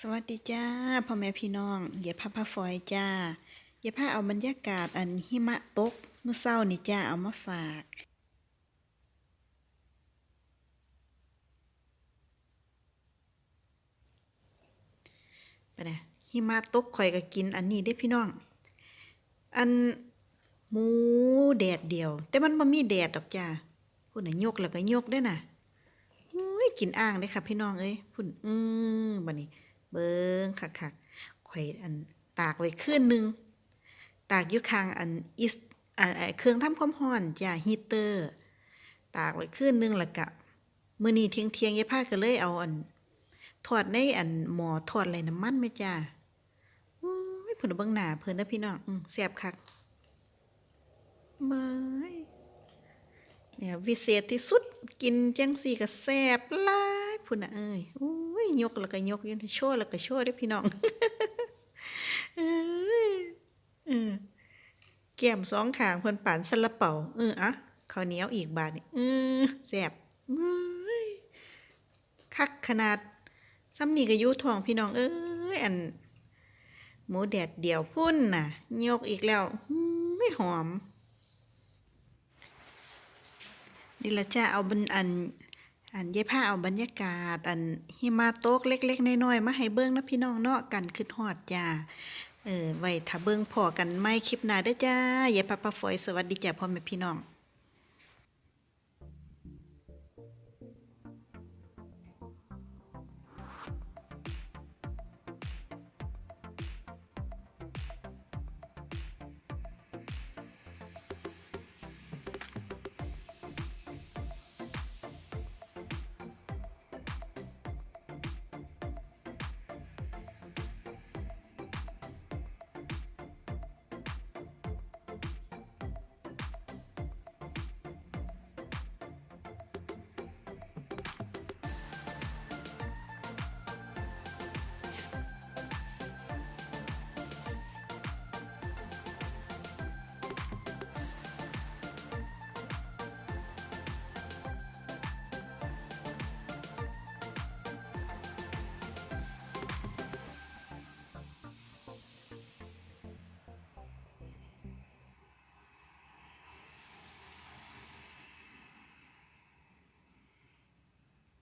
สวัสดีจ้าพ่อแม่พี่น้องอย่าพาพาฟอยจ้าอย่าพาเอาบรรยากาศอันหิมะตกเมื่อเช้านี่จ้าเอามาฝาก ไปนะหิมะตกข่อยก็กินอันนี้เด้พี่น้อง อันหมูแดดเดียว แต่มันบ่มีแดดดอกจ้าพุ่นน่ะยกแล้วก็ยกเด้น่ะอุ้ยกินอ่างเลยค่ะพี่น้องเอ้ยพุ่นอือบัดนี้ เบิ่งคักๆข่อยอันตากไว้คืนหนึง ตากอยู่ข้างอันอิสอ่าไอ้เครื่องทำความร้อนจ้าฮีเตอร์ ตากไว้คืนหนึงแล้วก็มื้อนี้เที่ยงๆยายพาก็เลยเอาอันทอดในอันหม้อทอดไรน้ำมันแม่จ้าอุ้ยเพิ่นเอาเบิ่งหน้าเพิ่นเด้อพี่น้องอือแซ่บคักเบ้ยเนี่ยวิเศษที่สุดกินจังสี่ก็แซ่บลายพุ่นน่ะเอ้ยอุ้ ยยกแล้วก็ยกยันโชว์แล้วก็โชว์เด้อพี่น้องเอ้ยเออแก้มสองขางเพิ่นปานซาลาเปาเอออะข้าวเหนียวอีกบาดนี่เออแซ่บเอ้ยคักขนาดซ้ำนี่ก็ยู่ท้องพี่น้องเอ้ยอันหมูแดดเดียวพุ่นน่ะยกอีกแล้วไม่หอมนี่ละจ้าเอาบันอัน อันเย่ผ้าเอาบรรยากาศ อันหิมาโต๊กเล็ก ๆน้อยๆมาให้เบิ้งนะพี่น้องเนาะกันขึ้นหอดจ้าเออไว้ถ้าเบิ้งพอกันไม่คลิปหน้าเด้อจ้าเย่ผ้าปะฝอยสวัสดีจ้าพ่อแม่พี่น้อง